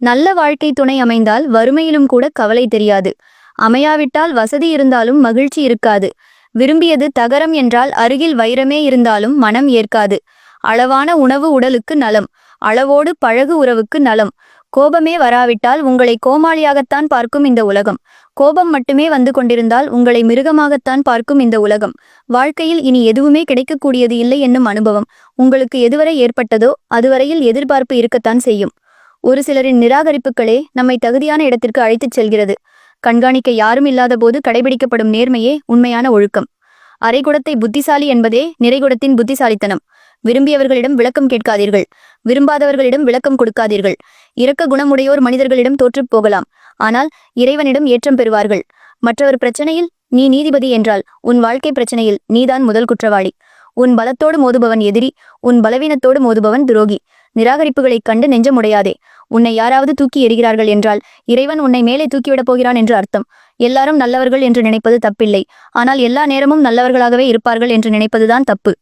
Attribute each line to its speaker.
Speaker 1: நல்ல வாழ்க்கை துணை அமைந்தால் வறுமையிலும் கூட கவலை தெரியாது. அமையாவிட்டால் வசதி இருந்தாலும் மகிழ்ச்சி இருக்காது. விரும்பியது தகரம் என்றால் அருகில் வைரமே இருந்தாலும் மனம் ஏற்காது. அளவான உணவு உடலுக்கு நலம். அளவோடு பழகு உறவுக்கு நலம். கோபமே வராவிட்டால் உங்களை கோமாளியாகத்தான் பார்க்கும் இந்த உலகம். கோபம் மட்டுமே வந்து கொண்டிருந்தால் உங்களை மிருகமாகத்தான் பார்க்கும் இந்த உலகம். வாழ்க்கையில் இனி எதுவுமே கிடைக்கக்கூடியது இல்லை என்னும் அனுபவம். உங்களுக்கு எதுவரை ஏற்பட்டதோ அதுவரையில் எதிர்பார்ப்பு இருக்கத்தான் செய்யும். ஒரு சிலரின் நிராகரிப்புகளே நம்மை தகுதியான இடத்திற்கு அழைத்துச் செல்கிறது. கண்காணிக்க யாரும் இல்லாத போது கடைபிடிக்கப்படும் நேர்மையே உண்மையான ஒழுக்கம். அரைகுடத்தை புத்திசாலி என்பதே நிறைகுடத்தின் புத்திசாலித்தனம். விரும்பியவர்களிடம் விளக்கம் கேட்காதீர்கள். விரும்பாதவர்களிடம் விளக்கம் கொடுக்காதீர்கள். இரக்க குணமுடையோர் மனிதர்களிடம் தோற்றுப் போகலாம். ஆனால் இறைவனிடம் ஏற்றம் பெறுவார்கள். மற்றவர் பிரச்சனையில் நீ நீதிபதி என்றால் உன் வாழ்க்கை பிரச்சனையில் நீதான் முதல் குற்றவாளி. உன் பலத்தோடு மோதுபவன் எதிரி உன் பலவீனத்தோடு மோதுபவன் துரோகி. நிராகரிப்புகளைக் கண்டு நெஞ்சமுடையாதே. உன்னை யாராவது தூக்கி எறிகிறார்கள் என்றால் இறைவன் உன்னை மேலே தூக்கிவிடப் போகிறான் என்று அர்த்தம். எல்லாரும் நல்லவர்கள் என்று நினைப்பது தப்பில்லை. ஆனால் எல்லா நேரமும் நல்லவர்களாகவே இருப்பார்கள் என்று நினைப்பதுதான் தப்பு.